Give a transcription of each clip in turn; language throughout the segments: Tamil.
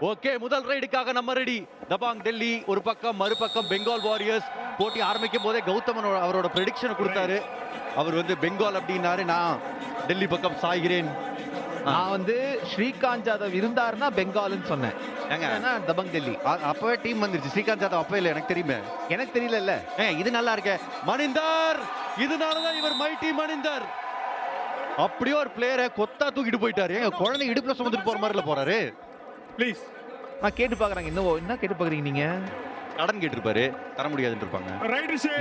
ஓகே முதல் ரைடுக்காக நம்ம ரெடி தபாங் டெல்லி ஒரு பக்கம் மறுபக்கம் பெங்கால் வாரியர்ஸ் போட்டி ஆரம்பிக்கும் போதே கௌதமன் அவரோட ப்ரெடிக்ஷனை கொடுத்தாரு. அவர் வந்து பெங்கால் அப்படின்னாரு. நான் டெல்லி பக்கம் சாய்கிறேன். நான் வந்து ஸ்ரீகாந்த் ஜாதவ் இருந்தாருன்னா பெங்கால்னு சொன்னேன். ஏங்க? தபங் டெல்லி. அப்பவே டீம் வந்துருச்சு. ஸ்ரீகாந்த் ஜாதவ் அப்பவே இல்லை எனக்கு தெரியுமே. எனக்கு தெரியலல்ல. ஏ இது நல்லா இருக்கே. மணிந்தர்! இதனாலதான் இவர் மைட்டி மணிந்தர். அப்படியே ஒரு பிளேயரை கொத்தா தூக்கிட்டு போயிட்டாரு. குழந்தை இடுப்புல சுமந்துட்டு போற மாதிரில போறாரு. ப்ளீஸ் நான் கேட்டு பாக்குறாங்க. இன்னும் என்ன கேட்டு பாக்குறீங்க நீங்க? கடன் கேட்டிருப்பாரு. தர முடியாதுன்னு இருப்பாங்க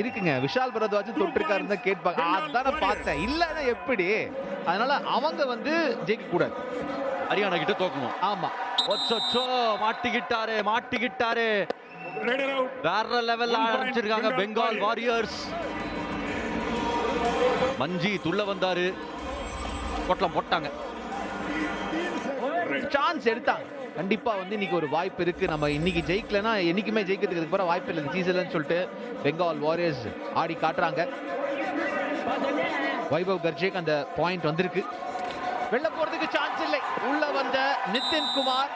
இருக்குங்க. விஷால் பரத்வாஜ் தொட்டிருக்காருன்னு தான் கேட்பாங்க. அதான் நான் பார்த்தேன். இல்லன்னா எப்படி? அதனால அவங்க வந்து ஜெயிக்க கூடாது ஹரியானா கிட்ட தோக்கணும். ஆமா. ஒச்சொச்சோ மாட்டிக்கிட்டாரு மாட்டிக்கிட்டாரு. வேற லெவல்ல ஆரம்பிச்சிருக்காங்க பெங்கால் வாரியர்ஸ். மஞ்சி துள்ள வந்தாரு. பொட்டலம் போட்டாங்க. சான்ஸ் எடுத்தாங்க. கண்டிப்பா வந்து இன்னைக்கு ஒரு வாய்ப்பு இருக்கு. நம்ம இன்னைக்கு ஜெயிக்கலனா என்னைக்குமே ஜெயிக்கிறதுக்கு பிறகு வாய்ப்பு இல்லை சீசன்லன்னு சொல்லிட்டு பெங்கால் வாரியர்ஸ் ஆடி காட்டுறாங்க. வைபவ் கர்ஜேக்கு அந்த பாயிண்ட் வந்திருக்கு. வெளில போறதுக்கு சான்ஸ் இல்லை. உள்ள வந்த நிதின் குமார்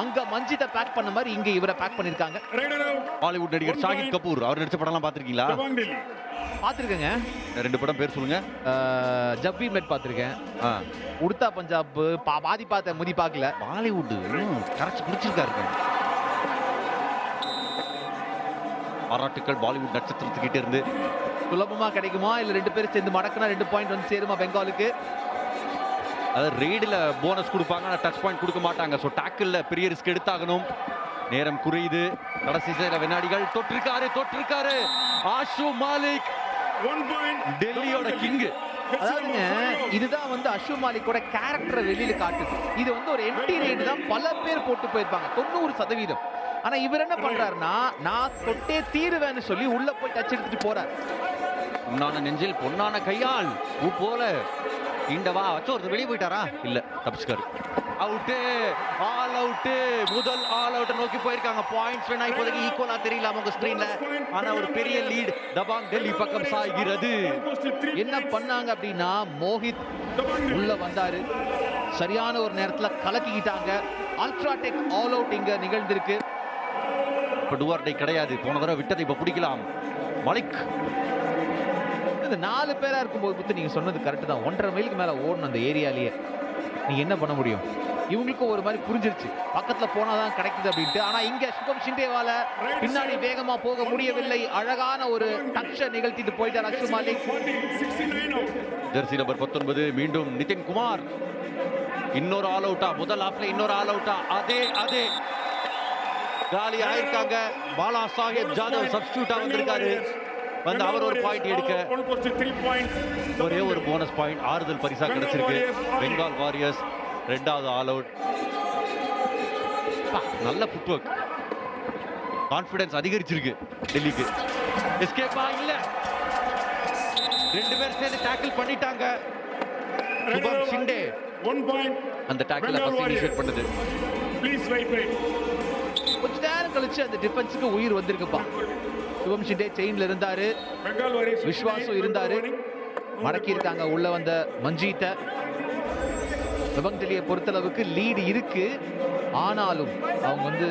அங்க மஞ்சித்தை பேக் பண்ண மாதிரி இங்க இவரை பேக் பண்ணிருக்காங்க. பாலிவுட் நடிகர் ஷாகித் கபூர் அவர் நடிச்ச படம்லாம் பாத்திருக்கீங்களா பார்த்துருக்கேங்க. ரெண்டு படம் பேர் சொல்லுங்க. ஜப்பி மெட் பார்த்துருக்கேன். உடுத்தா பஞ்சாப் பா பாதி பார்த்தேன் முதி பார்க்கல. பாலிவுட் கரைச்சு குடிச்சிருக்காரு பாராட்டுக்கள் பாலிவுட் நட்சத்திரத்துக்கிட்ட இருந்து. சுலபமா கிடைக்குமா? இல்ல ரெண்டு பேரும் சேர்ந்து மடக்குனா ரெண்டு பாயிண்ட் வந்து சேருமா பெங்காலுக்கு? அதாவது ரெய்டில் போனஸ் கொடுப்பாங்க ஆனால் டச் பாயிண்ட் கொடுக்க மாட்டாங்க. ஸோ டேக்கிளில் பெரிய ரிஸ்க் எடுத்தாகணும். நேரம் குறையுது. கடைசி சில வினாடிகள். தொற்றிருக்காரு தொற்றிருக்காரு. ஆஷு மாலிக் டெல்லியோட கிங்கு. அதாவதுங்க இதுதான் வந்து அஷு மாலிக்கோட கேரக்டரை வெளியில காட்டுது. இது வந்து ஒரு எம்டி ரேட் தான் பல பேர் போட்டு போயிருப்பாங்க. தொண்ணூறு சதவீதம். ஆனா இவர் என்ன பண்றாருன்னா நான் தொட்டே தீருவேன்னு சொல்லி உள்ள போய் டச் எடுத்துட்டு போறாரு. பொன்னான நெஞ்சில் பொன்னான கையால். பூ போல. இண்டவா வச்சு ஒருத்தர் வெளியே போயிட்டாரா? இல்ல தப்பிச்சுக்காரு அவுட்டு ஆல் அவுட்டு முதல் ஆல் அவுட்டை நோக்கி போயிருக்காங்க. பாயிண்ட்ஸ் வேணா இப்போதைக்கு ஈக்குவலா தெரியல உங்க ஸ்கிரீன்ல ஆனா ஒரு பெரிய லீட் தபாங் டெல்லி பக்கம் சாய்கிறது. என்ன பண்ணாங்க அப்படின்னா மோஹித் உள்ள வந்தாரு. சரியான ஒரு நேரத்துல கலக்கிக்கிட்டாங்க. அல்ட்ராடெக் ஆல் அவுட் இங்க நிகழ்ந்திருக்கு. இப்ப டுவார்டை கிடையாது. போன தடவை விட்டதை இப்ப பிடிக்கலாம். மலிக். இந்த நாலு பேரா இருக்கும்போது புத்து நீங்க சொன்னது கரெக்ட் தான். ஒன்றரை மைலுக்கு மேல ஓடணும் அந்த ஏரியாலேயே. நீ என்ன பண்ண முடியும்? இவங்களுக்கும் ஒரு மாதிரி புரிஞ்சிருச்சு. பக்கத்துல போனாதான் கிடைக்குது அப்படின்ட்டு. ஆனா இங்க சுகம் ஷிண்டேவால பின்னாடி வேகமா போக முடியவில்லை. அழகான ஒரு டச்ச நிகழ்த்திட்டு போயிட்டார் அக்ஷு மாலிக். ஜெர்சி நம்பர் பத்தொன்பது மீண்டும் நிதின் குமார். இன்னொரு ஆல் அவுட்டா முதல் ஆஃப்ல இன்னொரு ஆல் அவுட்டா. அதே அதே. காலி ஆயிருக்காங்க பாலா சாஹேப் ஜாதவ் சப்ஸ்டியூட்டா வந்திருக்காரு. வந்து அவர் ஒரு பாயிண்ட் எடுக்க ஒரே ஒரு போனஸ் பாயிண்ட் ஆறுதல் பரிசா கிடைச்சிருக்கு. பெங்கால் வாரியர்ஸ் ரெண்டாவது ஆல் அவுட் நல்ல ஃபுட் ஒர்க் கான்ஃபிடன்ஸ் அதிகரிச்சிருக்கு டெல்லிக்கு. எஸ்கேப்பா இல்ல. ரெண்டு பேர் சேர்ந்து டேக்கிள் பண்ணிட்டாங்க. சுபம் ஷிண்டே ஒன் பாயிண்ட் அந்த டேக்கிள் ஃபர்ஸ்ட் இனிஷியேட் பண்ணது. ப்ளீஸ் வெயிட் வெயிட் கொஞ்ச நேரம் கழிச்சு அந்த டிஃபென்ஸுக்கு உயிர் வந்திருக்குப்பா. சுபம் ஷிண்டே செயின்ல இருந்தாரு. விஸ்வாசும் இருந்தாரு. மடக்கி இருக்காங்க உள்ள வந்த மஞ்சீத்த விபங் டெல்லியை பொறுத்தளவுக்கு லீடு இருக்கு. ஆனாலும் அவங்க வந்து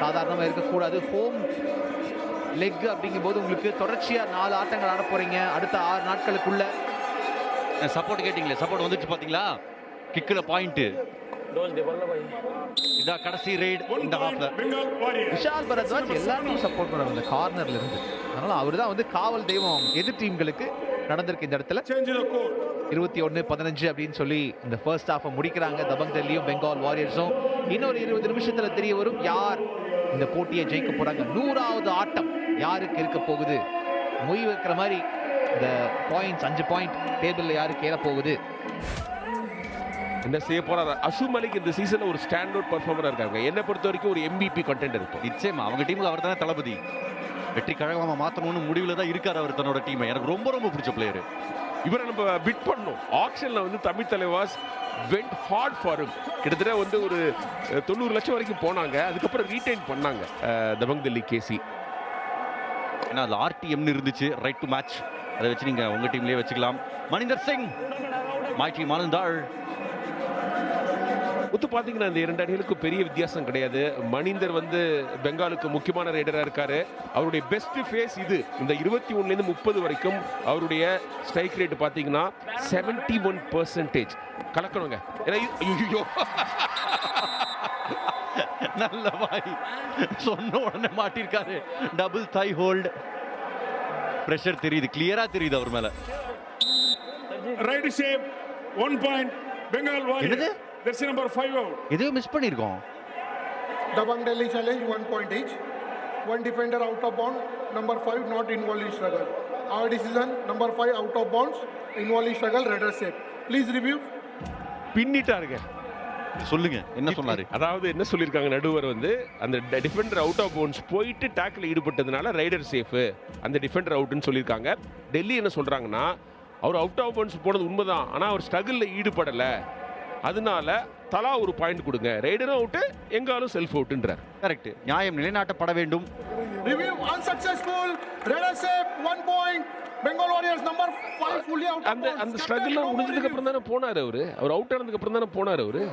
சாதாரணமா இருக்கக்கூடாது. ஹோம் லெக் அப்படிங்கும்போது உங்களுக்கு தொடர்ச்சியா நாலு ஆட்டங்கள் ஆட போறீங்க. அடுத்த ஆறு நாட்களுக்குள்ள. சப்போர்ட் கேட்டிங்களே சப்போர்ட் வந்துச்சு பாத்தீங்களா? கிக்கில் பாயிண்ட் இதான் கடைசி ரைட் ஒன் இந்த ஹாஃப்ல விஷால் பரத்வாஜ் எல்லாருக்கும் சப்போர்ட் பண்ணுறாங்க அந்த கார்னர்ல இருந்து அதனால அவர் தான் வந்து காவல் தெய்வம் எதிர் டீம்களுக்கு நடந்திருக்கு இந்த இடத்துல இருபத்தி ஒன்று பதினஞ்சு அப்படின்னு சொல்லி இந்த ஃபர்ஸ்ட் ஹாஃபை முடிக்கிறாங்க தபங் டெல்லியும் பெங்கால் வாரியர்ஸும் இன்னொரு இருபது நிமிஷத்துல தெரிய வரும் யார் இந்த போட்டியை ஜெயிக்க போறாங்க? நூறாவது ஆட்டம் யாருக்கு இருக்க போகுது? மொய் வைக்கிற மாதிரி இந்த பாயிண்ட்ஸ் அஞ்சு பாயிண்ட் டேபிள்ல யாருக்கு ஏற போகுது? என்ன செய்ய போறாரு? அஷு மலிக் இந்த சீசன்ல ஒரு ஸ்டாண்ட் அவுட் பர்ஃபார்மரா இருக்காங்க. என்ன பொறுத்த வரைக்கும் ஒரு எம்பிபி கண்டென்ட் இருக்கும். நிச்சயமா அவங்க டீமுக்கு அவர் தானே தளபதி. வெற்றி கழகமா மாத்தணும்னு முடிவுல தான் இருக்காரு அவர் தன்னோட டீமை எனக்கு ரொம்ப ரொம்ப பிடிச்ச பிளேயர் இவரை நம்ம பிட் பண்ணோம் ஆக்ஷன்ல வந்து Tamil Thalaivas went hard for கிட்டத்தட்ட வந்து ஒரு தொண்ணூறு லட்சம் வரைக்கும் போனாங்க. அதுக்கப்புறம் ரீடைன் பண்ணாங்க. தபங் தில்லி கேசி ஏன்னா அது ஆர்டிஎம்னு இருந்துச்சு. ரைட் டு மேட்ச் அதை வச்சு நீங்க உங்க டீம்லயே வச்சுக்கலாம். மணிந்தர் சிங் மை டீம் ஆனந்தாள் ஒத்து பார்த்தீங்கன்னா இந்த இரண்டு அணிகளுக்கு பெரிய வித்தியாசம் கிடையாது. மணிந்தர் வந்து பெங்காலுக்கு முக்கியமான ரைடராக இருக்காரு. அவருடைய பெஸ்ட் ஃபேஸ் இது. இந்த இருபத்தி ஒன்றுலேருந்து முப்பது வரைக்கும் அவருடைய ஸ்ட்ரைக் ரேட் பார்த்தீங்கன்னா செவன்டி ஒன் பர்சன்டேஜ் கலக்கணுங்க. ஏன்னா நல்ல வாய். சொன்ன உடனே மாட்டிருக்காரு. டபுள் தை ஹோல்ட் பிரஷர் தெரியுது. கிளியரா தெரியுது அவர் மேல. Right shape, one point. Warriors. என்னது? That's number five out. எதையோ மிஸ் பண்ணிருக்கோம் challenge, one point each. One defender out of bounds, number five not involved in struggle. Our decision, number five out of bounds, involved in struggle, redder shape. Please review. பின்னிட்டாருங்க சொல்லுங்க என்ன சொன்னாரு அதாவது என்ன சொல்லியிருக்காங்க நடுவர் வந்து அந்த டிஃபெண்டர் அவுட் ஆஃப் பவுன்ஸ் போயிட்டு டேக்கில் ஈடுபட்டதுனால ரைடர் சேஃபு அந்த டிஃபெண்டர் அவுட்னு சொல்லியிருக்காங்க டெல்லி என்ன சொல்றாங்கன்னா அவர் அவுட் ஆஃப் பவுன்ஸ் போனது உண்மைதான். ஆனால் அவர் ஸ்ட்ரகிளில் ஈடுபடலை. அதனால தலா ஒரு பாயிண்ட் கொடுங்க. ரைடரும் அவுட்டு எங்காலும் செல்ஃப் அவுட்டுன்றார் கரெக்ட் நியாயம் நிலைநாட்டப்பட வேண்டும். Review unsuccessful, redder shape, one point. Bengal Warriors number five fully out of அந்த. அந்த ஸ்ட்ரகிள்லாம் முடிஞ்சதுக்கு. அப்புறம் தானே போனார் அவரு? அவர் அவுட் ஆனதுக்கு அப்புறம் தானே போனார் அவரு?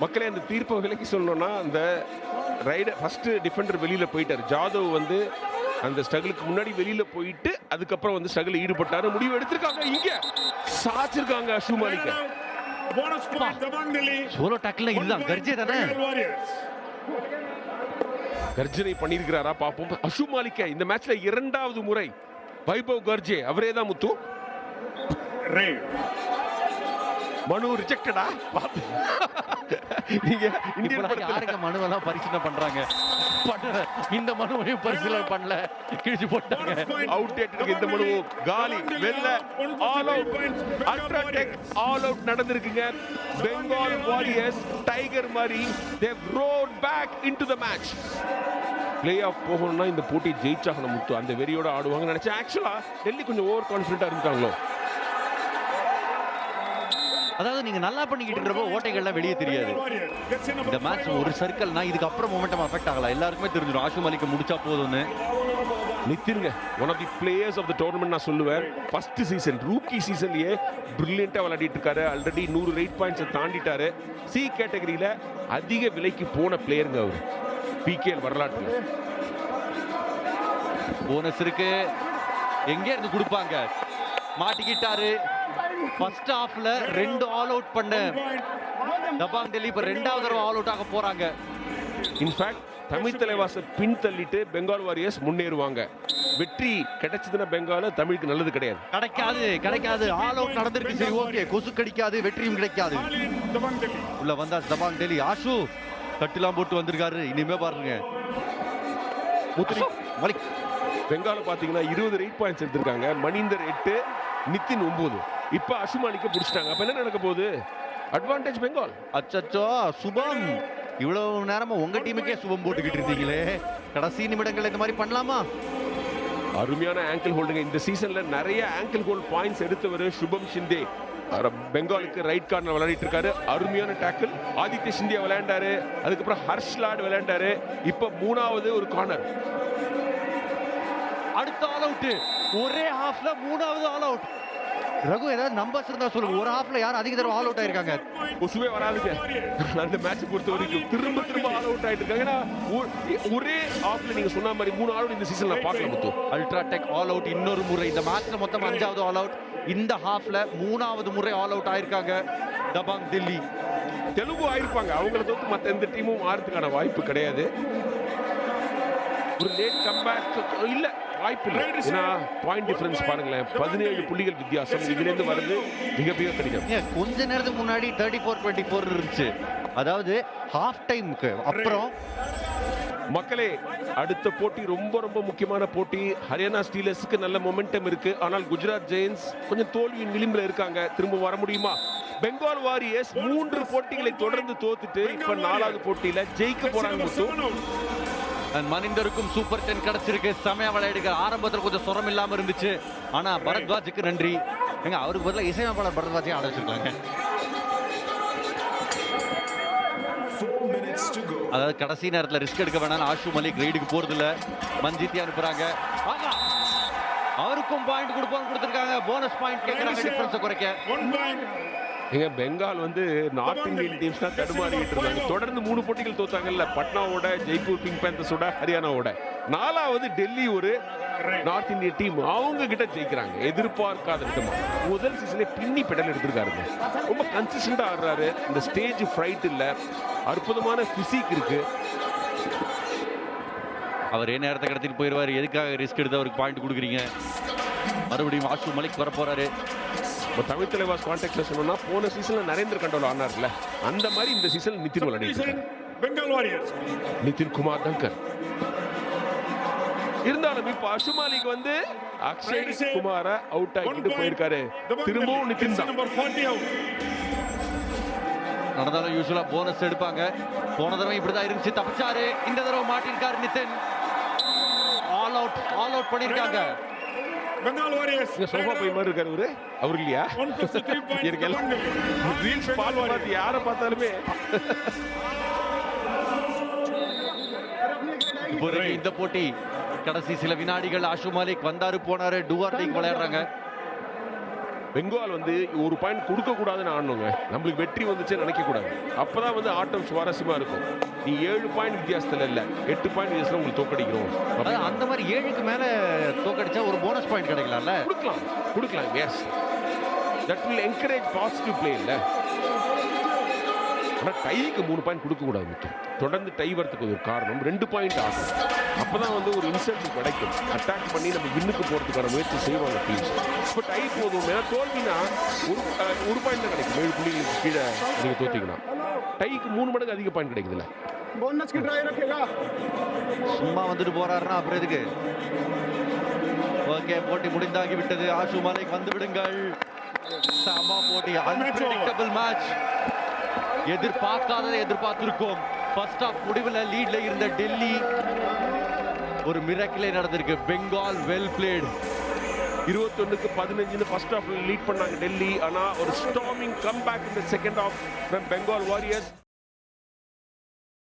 மக்களே அந்த தீர்ப்பை விலக்கி சொல்லணும்னா அந்த ரைடர் ஃபர்ஸ்ட் டிஃபெண்டர் வெளியில போயிட்டார். ஜாதவ் வந்து அந்த ஸ்ட்ரகிளுக்கு முன்னாடி வெளியில போயிட்டு அதுக்கப்புறம் வந்து ஸ்ட்ரகிள் ஈடுபட்டாரு. முடிவு எடுத்திருக்காங்க. இங்க சாச்சிருக்காங்க அஷு மாலிக்க Line out. Bonus point, Dabang Delhi. Solo டாக்ல One இதுதான். கர்ஜே தானே. கர்ஜனை பண்ணியிருக்கிறாரா? பாப்போம் அஷு மாலிக்க இந்த மேட்ச்ல இரண்டாவது முறை வைபவ் கர்ஜே. அவரே தான் முத்து. மனு ரிஜெக்டடா நீங்க இந்தியன் மனுவெல்லாம் பரிசீலனை பண்றாங்க? பண்ணல. இந்த மனுவையும் பரிசீலனை பண்ணல. கிழிச்சு போட்டாங்க. அவுட் இந்த மனு. காலி. வெல்ல. All out ultratech all out நடந்திருக்குங்க. Bengal warriors tiger மாதிரி Dev road back into the match play off போகணும்னா இந்த போட்டி ஜெயிச்சாகணும் முத்து. அந்த வெறியோட ஆடுவாங்கன்னு நினைச்சேன். ஆக்சுவலா டெல்லி கொஞ்சம் ஓவர் கான்ஃபிடண்டா இருக்காங்களோ அதாவது நீங்க நல்லா பண்ணிக்கிட்டு இருக்கிறப்போ ஓட்டைகள்லாம் வெளியே தெரியாது. இந்த மேட்ச். ஒரு சர்க்கிள்னா இதுக்கு அப்புறம் மொமெண்டம் அஃபெக்ட் ஆகலாம். எல்லாருக்குமே தெரிஞ்சிடும். ஆஷு மாலிக்க முடிச்சா போதும்னு. நித்திருங்க. One of the players of the tournament நான் சொல்லுவேன். ஃபர்ஸ்ட் சீசன் ரூக்கி சீசன்லயே பிரில்லியண்டா விளையாடிட்டு இருக்காரு. ஆல்ரெடி நூறு ரேட் பாயிண்ட்ஸை தாண்டிட்டாரு. சி கேட்டகரியில அதிக விலைக்கு போன பிளேயருங்க அவர். பிகேஎல் வரலாற்றுல. போனஸ் இருக்கு. எங்க இருந்து கொடுப்பாங்க? மாட்டிக்கிட்டாரு. ஃபர்ஸ்ட் ஹாஃப்ல ரெண்டு ஆல் அவுட் பண்ண. தபாங் டெல்லி இப்ப ரெண்டாவது தடவை ஆல் அவுட் ஆக போறாங்க. இன்ஃபேக்ட் தமிழ் தலைவாச பின் தள்ளிட்டு பெங்கால் வாரியர்ஸ் முன்னேறுவாங்க. வெற்றி கிடைச்சதுன்னா பெங்கால் தமிழுக்கு நல்லது கிடையாது. கிடைக்காது கிடைக்காது. ஆல் அவுட் நடந்திருக்கு. சரி ஓகே கொசு கிடைக்காது வெற்றியும் கிடைக்காது. உள்ள வந்தா தபாங் டெல்லி. ஆஷு கட்டுலாம் போட்டு வந்திருக்காரு. இனிமே பாருங்க. முத்துரி மலிக் பெங்கால பாத்தீங்கன்னா இருபது ரேட் பாயிண்ட்ஸ் எடுத்திருக்காங்க. மணிந்தர் எட்டு நித்தின் ஒன்பது. இப்போ அசுமாலிக்க பிடிச்சிட்டாங்க. அப்ப என்ன நடக்க போகுது? அட்வான்டேஜ் பெங்கால் அச்சச்சோ சுபம். இவ்வளவு நேரமா உங்க டீமுக்கே சுபம் போட்டுக்கிட்டு இருந்தீங்களே கடைசி நிமிடங்கள் இந்த மாதிரி பண்ணலாமா? அருமையான ஆங்கிள் ஹோல்டுங்க இந்த சீசன்ல நிறைய ஆங்கிள் ஹோல்ட் பாயிண்ட்ஸ் எடுத்தவர் சுபம் ஷிந்தே பெங்காலுக்கு ரைட் கார்னர் விளையாடிட்டு இருக்காரு. அருமையான டேக்கிள் ஆதித்ய சிந்தியா விளையாண்டாரு. அதுக்கப்புறம் ஹர்ஷ் லாட் விளையாண்டாரு. இப்போ மூணாவது ஒரு கார்னர் அடுத்த ஆல் அவுட் ஒரே ஹாஃப்ல மூணாவது ஆல் அவுட் ரகு ஏதாவது நம்பர்ஸ் இருந்தா சொல்லுங்க. ஒரு ஹாஃப்ல யார் அதிக தடவை ஆல் அவுட் ஆயிருக்காங்க? கொசுவே வராதுங்க அந்த மேட்ச் பொறுத்த வரைக்கும். திரும்ப திரும்ப ஆல் அவுட் ஆயிட்டு இருக்காங்க ஏன்னா ஒ- ஒரே ஆஃப்ல நீங்க சொன்ன மாதிரி மூணு ஆல் இந்த சீசன்ல பார்க்கல முத்து. அல்ட்ரா டெக் ஆல் அவுட் இன்னொரு முறை. இந்த மேட்ச்ல மொத்தம் அஞ்சாவது ஆல் அவுட் இந்த ஹாஃப்ல மூணாவது முறை ஆல் அவுட் ஆயிருக்காங்க. தபாங் தில்லி. தெலுங்கு ஆயிருப்பாங்க. அவங்கள தவிர்த்து மற்ற எந்த டீமும் ஆறதுக்கான வாய்ப்பு கிடையாது. ஒரு லேட் கம்பேக் இல்ல வாய்ப்பு இல்லை ஏன்னா பாயிண்ட் டிஃபரன்ஸ் பாருங்களேன். பதினேழு புள்ளிகள் வித்தியாசம். இதுல இருந்து வருது மிக மிக கடினம் ஏன் கொஞ்ச நேரத்துக்கு முன்னாடி தேர்ட்டி ஃபோர் டுவெண்ட்டி ஃபோர் இருந்துச்சு. அதாவது ஹாஃப் டைமுக்கு அப்புறம் மக்களே அடுத்த போட்டி ரொம்ப ரொம்ப முக்கியமான போட்டி. ஹரியானா ஸ்டீலர்ஸ்க்கு நல்ல மொமெண்டம் இருக்கு. ஆனால் குஜராத் ஜெயின்ஸ் கொஞ்சம் தோல்வியின் விளிம்புல இருக்காங்க. திரும்ப வர முடியுமா? பெங்கால் வாரியர்ஸ் மூன்று போட்டிகளை தொடர்ந்து தோத்துட்டு இப்ப நாலாவது போட்டியில ஜெயிக்க போறாங்க மனிந்தருக்கும் சூப்பர் டென் கிடைச்சிருக்கு. செமையா விளையாடுங்க ஆரம்பத்தில் கொஞ்சம் சுரம் இல்லாமல் இருந்துச்சு. ஆனா பரத்வாஜுக்கு நன்றி. ஏங்க அவருக்கு பதிலாக இசையமைப்பாளர் பரத்வாஜை ஆட வச்சிருக்காங்க. அதாவது கடைசி நேரத்தில் ரிஸ்க் எடுக்க வேணாம் ஆஷு மலிக் ரைடுக்கு போறது இல்லை மஞ்சித்தி அனுப்புறாங்க. அவருக்கும் பாயிண்ட் கொடுப்போம் கொடுத்துருக்காங்க. போனஸ் பாயிண்ட் கேட்கறாங்க டிஃபரன்ஸை குறைக்க. எங்க பெங்கால் வந்து நார்த் இந்தியன் டீம்ஸ் தான் தடுமாறிட்டு இருந்தாங்க. தொடர்ந்து மூணு போட்டிகள் தோத்தாங்கல்ல பட்னாவோட ஜெய்ப்பூர் பிங்க் பேந்தர்ஸோட ஹரியானாவோட. நாலாவது டெல்லி ஒரு நார்த் இந்தியன் டீம் அவங்க கிட்ட ஜெயிக்கிறாங்க. எதிர்பார்க்காத விதமா. முதல் சீசனே பின்னி பெடல் எடுத்திருக்காருங்க. ரொம்ப கன்சிஸ்டண்டா ஆடுறாரு. இந்த ஸ்டேஜ் ஃப்ரைட் இல்ல. அற்புதமான பிசிக் இருக்கு. அவரே நேரத்தை கடத்திட்டு போயிடுவாரு? எதுக்காக ரிஸ்க் எடுத்து அவருக்கு பாயிண்ட் கொடுக்குறீங்க? மறுபடியும் ஆஷு மலிக் வர போறாரு இப்போ தமிழ் தலைவாஸ் கான்டெக்ட்ல சொல்லணும்னா போன சீசன்ல நரேந்திர கண்டோல் ஆனார்ல. அந்த மாதிரி இந்த season Nitin Bengal Warriors. Nitin Kumar Dhankar. இருந்தாலும் இப்ப அசுமாலிக்கு வந்து அக்ஷய். குமார அவுட் point, போயிருக்காரு. திரும்பவும். நிதின் தான். number 40 out. நடந்தாலும் யூஸ்வலா போனஸ் எடுப்பாங்க. போன தடவை இப்படிதான் இருந்துச்சு. தப்பிச்சாரு. இந்த தடவை மாட்டிருக்காரு Nitin all out all out பண்ணிருக்காங்க Warriors. இங்க சோஃபா போய் மாதிரி இருக்காரு இவரு? அவர் இல்லையா. எனக்கு. ரீல்ஸ் யாரை பார்த்தாலுமே. இந்த போட்டி கடைசி சில வினாடிகள் ஆஷு மாலிக் வந்தாரு போனாரு டூஆர் டீக் விளையாடுறாங்க. பெங்கால் வந்து ஒரு பாயிண்ட் கொடுக்க கூடாதுன்னு ஆடணுங்க. நம்மளுக்கு வெற்றி வந்துச்சுன்னு நினைக்க கூடாது அப்பதான் வந்து ஆட்டம் சுவாரஸ்யமா இருக்கும். நீ ஏழு பாயிண்ட் வித்தியாசத்துல இல்ல. எட்டு பாயிண்ட் வித்தியாசத்துல உங்களுக்கு தோக்கடிக்கிறோம். அந்த மாதிரி ஏழுக்கு மேல தோக்கடிச்சா ஒரு போனஸ் பாயிண்ட் கிடைக்கலாம்ல? கொடுக்கலாம். கொடுக்கலாம். Yes that will encourage positive play இல்ல. ஆனால் டைக்கு மூணு பாயிண்ட் கொடுக்கக்கூடாது முக்கியம் தொடர்ந்து டை வரத்துக்கு ஒரு காரணம் ரெண்டு பாயிண்ட் ஆகும். அப்போ தான் வந்து ஒரு இன்சென்டிவ் கிடைக்கும். அட்டாக் பண்ணி நம்ம விண்ணுக்கு போகிறதுக்கான முயற்சி செய்வாங்க டீம்ஸ் இப்போ டை போதும். ஏன்னா தோல்வினா ஒரு ஒரு பாயிண்ட் தான் கிடைக்கும். ஏழு புள்ளிகளுக்கு கீழே நீங்கள் தோற்றிங்கன்னா டைக்கு மூணு மடங்கு அதிக பாயிண்ட் கிடைக்குதுல்ல. சும்மா வந்துட்டு போறாருன்னா அப்புறம் எதுக்கு? ஓகே போட்டி முடிந்தாகி விட்டது ஆஷு மாலிக் வந்து விடுங்கள். சமா போட்டி. அன்பிரடிக்டபிள் மேட்ச் எதிர்பார்க்காததை எதிர்பார்த்திருக்கோம். ஃபர்ஸ்ட் ஆஃப் முடிவில் லீட்ல இருந்த டெல்லி ஒரு மிரக்கிலே நடந்திருக்கு. பெங்கால் வெல் பிளேட் இருபத்தொன்னுக்கு பதினஞ்சுன்னு ஃபர்ஸ்ட் ஆஃப் லீட் பண்ணாங்க டெல்லி. ஆனா ஒரு ஸ்டாமிங் கம் பேக் இந்த செகண்ட் ஆஃப் பெங்கால் வாரியர்ஸ்